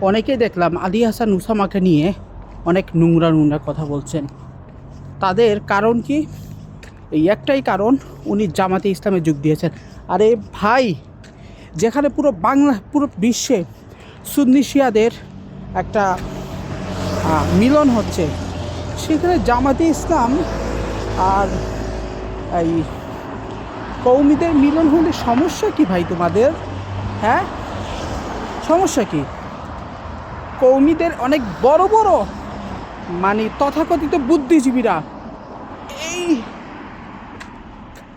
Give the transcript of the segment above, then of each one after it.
অনেকেই দেখলাম আলী হাসান উসামাকে নিয়ে অনেক নোংরা নোংরা কথা বলছেন। তাদের কারণ কি? এই একটাই কারণ, উনি জামাতে ইসলামে যোগ দিয়েছেন। আরে ভাই, যেখানে পুরো বাংলা, পুরো বিশ্বে সুন্নি শিয়াদের একটা মিলন হচ্ছে, সেখানে জামাতে ইসলাম আর এই কৌমিদের মিলন হলে সমস্যা কি ভাই তোমাদের? হ্যাঁ? সমস্যা কি? কৌমিদের অনেক বড় বড় মানে তথাকথিত বুদ্ধিজীবীরা। এই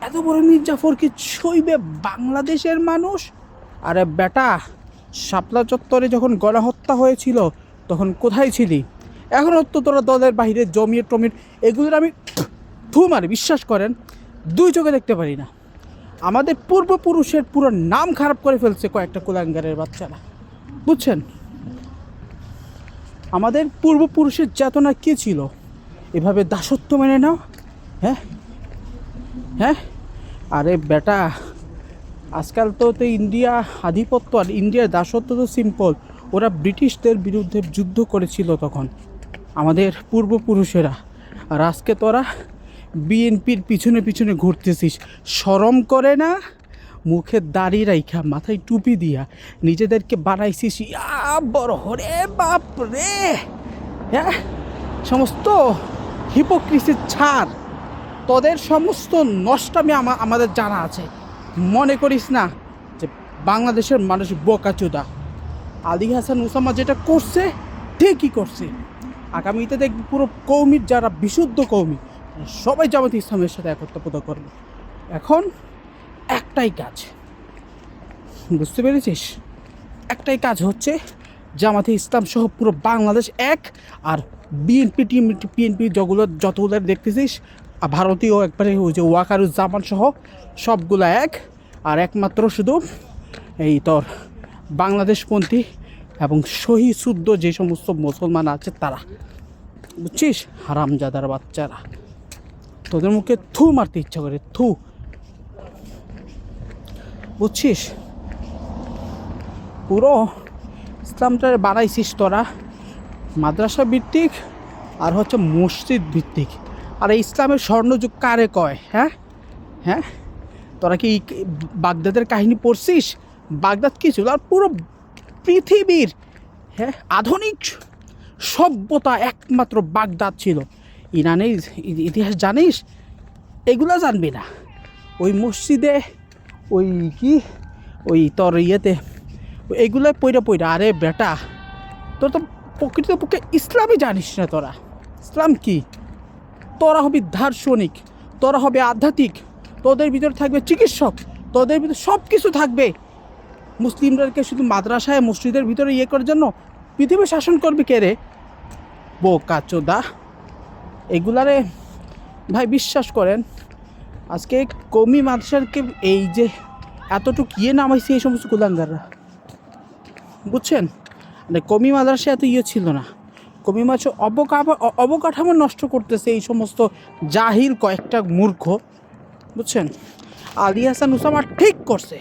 এত বড় মির্জাফরকে ছইবে বাংলাদেশের মানুষ? আরে বেটা, শাপলা চত্বরে যখন গণহত্যা হয়েছিল, তখন কোথায় ছিলি? এখন তো তোরা দলের বাহিরে জমিয়ে টমির এগুলোর আমি থু মারি বিশ্বাস করেন, দুই চোখে দেখতে পারি না। আমাদের পূর্বপুরুষের পুরো নাম খারাপ করে ফেলছে কয়েকটা কুলাঙ্গারের বাচ্চারা। বুঝছেন? আমাদের পূর্বপুরুষের চেতনা কী ছিল? এভাবে দাসত্ব মেনে নাও হ্যাঁ? হ্যাঁ? আরে বেটা, আজকাল তো তো ইন্ডিয়া আধিপত্য আর ইন্ডিয়ার দাসত্ব তো সিম্পল ওরা ব্রিটিশদের বিরুদ্ধে যুদ্ধ করেছিল তখন, আমাদের পূর্বপুরুষেরা। আর আজকে তোরা বিএনপির পিছনে পিছনে ঘুরতেছিস। শরম করে না? মুখে দাড়ি রাইখা, মাথায় টুপি দিয়া নিজেদেরকে বানাইছিস ইয়া বড় হরে বাপ রে হ্যাঁ সমস্ত হিপোক্রিসির ছাড়। তোদের সমস্ত নষ্টামি আমা, আমাদের জানা আছে। মনে করিস না যে বাংলাদেশের মানুষ বোকাচোদা। আলী হাসান উসামা যেটা করছে, ঠিকই করছে। আগামীতে দেখবি পুরো কৌমির যারা বিশুদ্ধ কৌমি, সবাই জামাত ইসলামের সাথে একত্রপদ করবে। এখন একটাই কাজ। বুঝতে পেরেছিস? একটাই কাজ হচ্ছে জামাতে ইসলাম সহ পুরো বাংলাদেশ এক আর বিএনপি টিম বিএনপি যগুলো যতগুলো দেখতেছিস, আর ভারতীয় একবারে ওই যে ওয়াকারুজ্জামান সহ সবগুলো এক, আর একমাত্র শুধু এই তোর বাংলাদেশপন্থী এবং সহি শুদ্ধ যে সমস্ত মুসলমান আছে তারা। বুঝছিস? হারামজাদার বাচ্চারা। তোদের মুখে থু মারতে ইচ্ছা করে, থু। বুঝছিস? পুরো ইসলামটা বানাইছিস তোরা। মাদ্রাসা ভিত্তিক আর হচ্ছে মসজিদ ভিত্তিক। আর ইসলামের স্বর্ণযুগ কারে কয় হ্যাঁ? হ্যাঁ? তোরা কি বাগদাদের কাহিনী পড়ছিস? বাগদাদ কি ছিল? আর পুরো পৃথিবীর হ্যাঁ আধুনিক সভ্যতা একমাত্র বাগদাদ ছিল। ইরানের ইতিহাস জানিস? এগুলো জানবি না। ওই মসজিদে ওই কি? ওই তোর ইয়েতে এইগুলো পইরা পইরা, আরে বেটা, তোর তো প্রকৃতপক্ষে ইসলামই জানিস না তোরা। ইসলাম কি? তোরা হবি দার্শনিক, তোরা হবে আধ্যাত্মিক, তোদের ভিতরে থাকবে চিকিৎসক, তোদের ভিতরে সব কিছু থাকবে। মুসলিমদেরকে শুধু মাদ্রাসায়, মসজিদের ভিতরে ইয়ে করার জন্য পৃথিবী শাসন করবে কে রে? বোকা চোদা এগুলারে ভাই বিশ্বাস করেন আজকে কমি মাদ্রাসারকে এই যে এতটুকু ইয়ে নামাইছে এই সমস্ত কুলাঙ্গাররা বুঝছেন? মানে কমি মাদ্রাসা এত ইয়ে ছিল না। কমি মাছ অবকাঠামো নষ্ট করতেছে এই সমস্ত জাহিল কয়েকটা মূর্খ। বুঝছেন? আলী হাসান উসামা ঠিক করছে।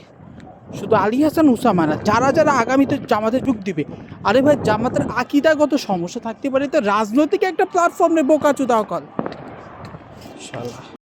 শুধু আলী হাসান উসামা না, যারা যারা আগামীতে জামাতে যোগ দিবে, আরে ভাই, জামাতের আকিদাগত সমস্যা থাকতে পারে, তো রাজনৈতিক একটা প্ল্যাটফর্মে বোকা চুদা কল।